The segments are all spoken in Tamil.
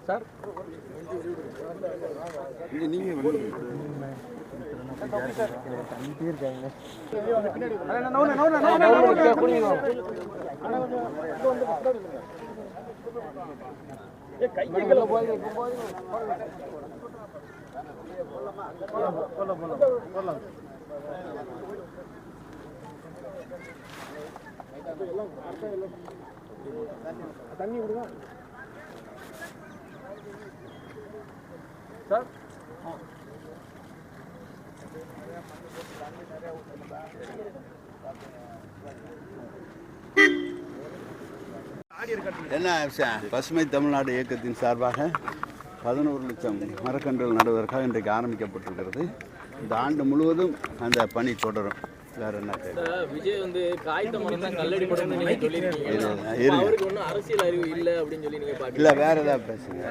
கீழே வச்சு அப்படியே கீழே வச்சு சார்? என்ன விஷயம் பசுமை தமிழ்நாடு இயக்கத்தின் சார்பாக பதினோரு லட்சம் மரக்கன்றுகள் நடுவதற்காக இன்றைக்கு ஆரம்பிக்கப்பட்டிருக்கிறது. இந்த ஆண்டு முழுவதும் அந்த பணி தொடரும். வேற என்ன? விஜய் வந்து காய்த்த மரம் கல்லடி படம் அவருக்கு ஒன்றும் அரசியல் அறிவு இல்லை அப்படின்னு சொல்லி நீங்க பாக்கல இல்லை வேற ஏதாவது பேசுங்க.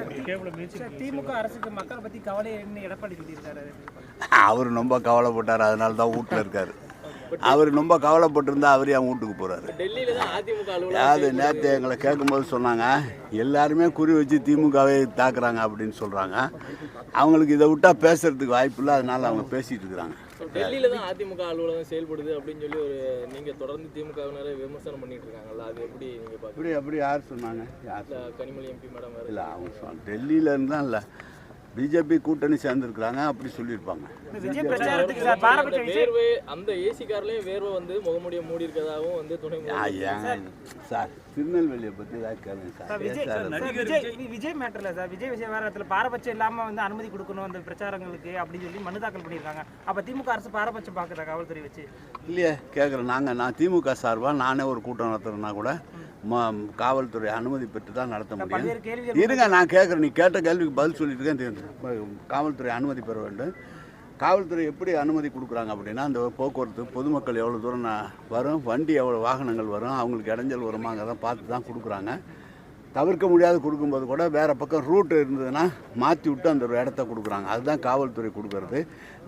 திமுக அரசுக்கு மக்கள் பத்தி கவலை என்ன எடப்பாடி சொல்லியிருக்காரு அவர் ரொம்ப கவலைப்பட்டார் அதனால தான் வீட்டில் இருக்காரு. அவர் ரொம்ப கவலைப்பட்டிருந்தா அவர் என் வீட்டுக்கு போகிறாரு தான் அது நேற்று எங்களை கேட்கும்போது சொன்னாங்க எல்லாருமே குறி வச்சு திமுகவே தாக்குறாங்க அப்படின்னு சொல்கிறாங்க அவங்களுக்கு இதை விட்டால் பேசுறதுக்கு வாய்ப்பு இல்லை அதனால அவங்க பேசிட்டு இருக்கிறாங்க. டெல்லியில தான் அதிமுக அலுவலகம் செயல்படுது அப்படின்னு சொல்லி ஒரு நீங்க தொடர்ந்து திமுகவினரை விமர்சனம் பண்ணிட்டு இருக்காங்கல்ல அது எப்படி நீங்க பாக்கல அப்படி அப்படி யார் சொன்னாங்க? கனிமொழி எம்பி மேடம் இல்லை அவங்க டெல்லியில இருந்தால் இல்லை பிஜேபி கூட்டணி சேர்ந்துருக்குறாங்க அப்படி சொல்லியிருப்பாங்க. வேர்வை அந்த ஏசி கார்லயும் வேர்வை வந்து முகமுடிய மூடி இருக்கதாவும் வந்து துணை சார் திருநெல்வேலியை பற்றி ஏதாவது கேளுங்க சார், விஜய் ஏன் சார் விஜய் விஜய் மேட்டர்ல சார். விஜய் விஜயவாரத்தில் பாரபட்சம் இல்லாம வந்து அனுமதி கொடுக்கணும் அந்த பிரச்சாரங்களுக்கு அப்படின்னு சொல்லி மனு தாக்கல் பண்ணியிருக்காங்க. அப்ப திமுக அரசு பாரபட்சம் பார்க்குதா காவல்துறை வச்சு? இல்லையே கேட்குறேன் நாங்கள் நான் திமுக சார்பாக நானே ஒரு கூட்டம் நடத்துறேன்னா கூட காவல்துறை அனுமதி பெற்று தான் நடத்த முடியும். இருங்க நான் கேட்குறேன். நீ கேட்ட கேள்விக்கு பதில் சொல்லிட்டு இருக்கேன். காவல்துறை அனுமதி பெற வேண்டும். காவல்துறை எப்படி அனுமதி கொடுக்குறாங்க அப்படின்னா அந்த போக்குவரத்து பொதுமக்கள் எவ்வளோ தூரம் நான் வரும் வண்டி எவ்வளோ வாகனங்கள் வரும் அவங்களுக்கு இடைஞ்சல் வருமாங்கிறத பார்த்து தான் கொடுக்குறாங்க. தவிர்க்க முடியாது கொடுக்கும்போது கூட வேறு பக்கம் ரூட் இருந்ததுன்னா மாற்றி விட்டு அந்த ஒரு இடத்த கொடுக்குறாங்க. அதுதான் காவல்துறை கொடுக்கறது.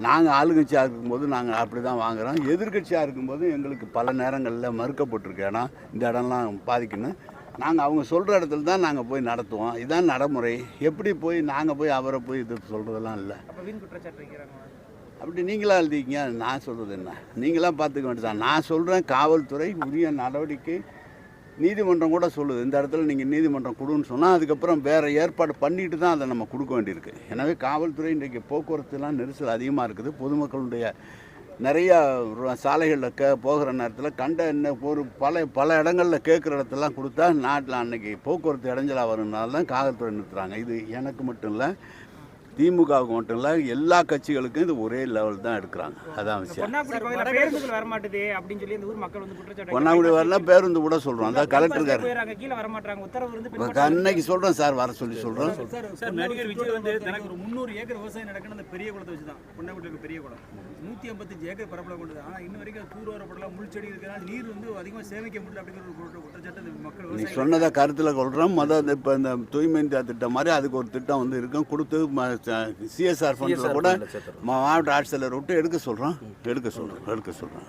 நாங்கள் ஆளுங்கட்சியாக இருக்கும்போது நாங்கள் அப்படி தான் வாங்குறோம். எதிர்கட்சியாக இருக்கும்போது எங்களுக்கு பல நேரங்களில் மறுக்கப்பட்டிருக்கு. இடம் இந்த இடம்லாம் பாதிக்கணும் நாங்கள் அவங்க சொல்கிற இடத்துல தான் நாங்கள் போய் நடத்துவோம். இதான் நடைமுறை. எப்படி போய் நாங்கள் போய் அவரை போய் இது சொல்கிறதெல்லாம் இல்லை. அப்படி நீங்களா எழுதிக்கிங்க நான் சொல்கிறது என்ன? நீங்களாம் பார்த்துக்க வேண்டியதான் நான் சொல்கிறேன் காவல்துறை உரிய நடவடிக்கை நீதிமன்றம் கூட சொல்லுது இந்த இடத்துல நீங்கள் நீதிமன்றம் கொடுன்னு சொன்னால் அதுக்கப்புறம் வேறு ஏற்பாடு பண்ணிட்டு தான் அதை நம்ம கொடுக்க வேண்டியிருக்கு. எனவே காவல்துறை இன்றைக்கு போக்குவரத்துலாம் நெரிசல் அதிகமாக இருக்குது. பொதுமக்களுடைய நிறையா சாலைகளில் கே போகிற நேரத்தில் கண்ட என்ன ஒரு பல பல இடங்களில் கேட்குற இடத்தெல்லாம் கொடுத்தா நாட்டில் அன்னைக்கு போக்குவரத்து இடைஞ்சலாக வரும்னால தான் காவல்துறை நிறுத்துகிறாங்க இது எனக்கு மட்டும் இல்லை திமுகவுக்கு மட்டும் இல்லை எல்லா கட்சிகளுக்கும் இது ஒரே லெவல் தான் எடுக்கிறாங்க. அதான் விஷயம். பொன்னாக்குடி பகுதியில் பேருந்துகள் வரமாட்டுது அப்படின்னு சொல்லி அந்த ஊர் மக்கள் வந்து குற்றச்சாட்டு பொன்னாங்குடி வரல பேருந்து கூட சொல்கிறோம் அதான் கலெக்டர் பின்பற்ற அன்னைக்கு சொல்கிறேன் சார் வர சொல்லி சொல்கிறோம் சார் நடிகர் விஜய் வந்து தனக்கு ஒரு முந்நூறு ஏக்கர் விவசாயம் நடக்கணும் அந்த பெரிய குளத்தை வச்சு தான் பொன்னாக்குடியில் பெரிய குளம். நூற்றி ஐம்பத்தஞ்சு ஏக்கர் பரப்பளவு கொண்டது. ஆனால் இன்ன வரைக்கும் அது தூர் வரப்படலாம் முள் செடி இருக்கிறனால நீர் வந்து அதிகமாக சேமிக்க முடியல அப்படிங்கிற ஒரு குற்ற- குற்றச்சாட்டு அந்த மக்கள் நீ சொன்னதை கருத்தில் கொள்கிறோம் மொதல் இப்போ இந்த தூய்மை இந்தியா திட்டம் மாதிரி அதுக்கு ஒரு திட்டம் வந்து இருக்கும். கொடுத்து சிஎஸ்ஆர் ஃபண்டில் கூட மாவட்ட ஆட்சித்தலைவர் விட்டு எடுக்க சொல்கிறோம் எடுக்க சொல்கிறோம் எடுக்க சொல்கிறோம்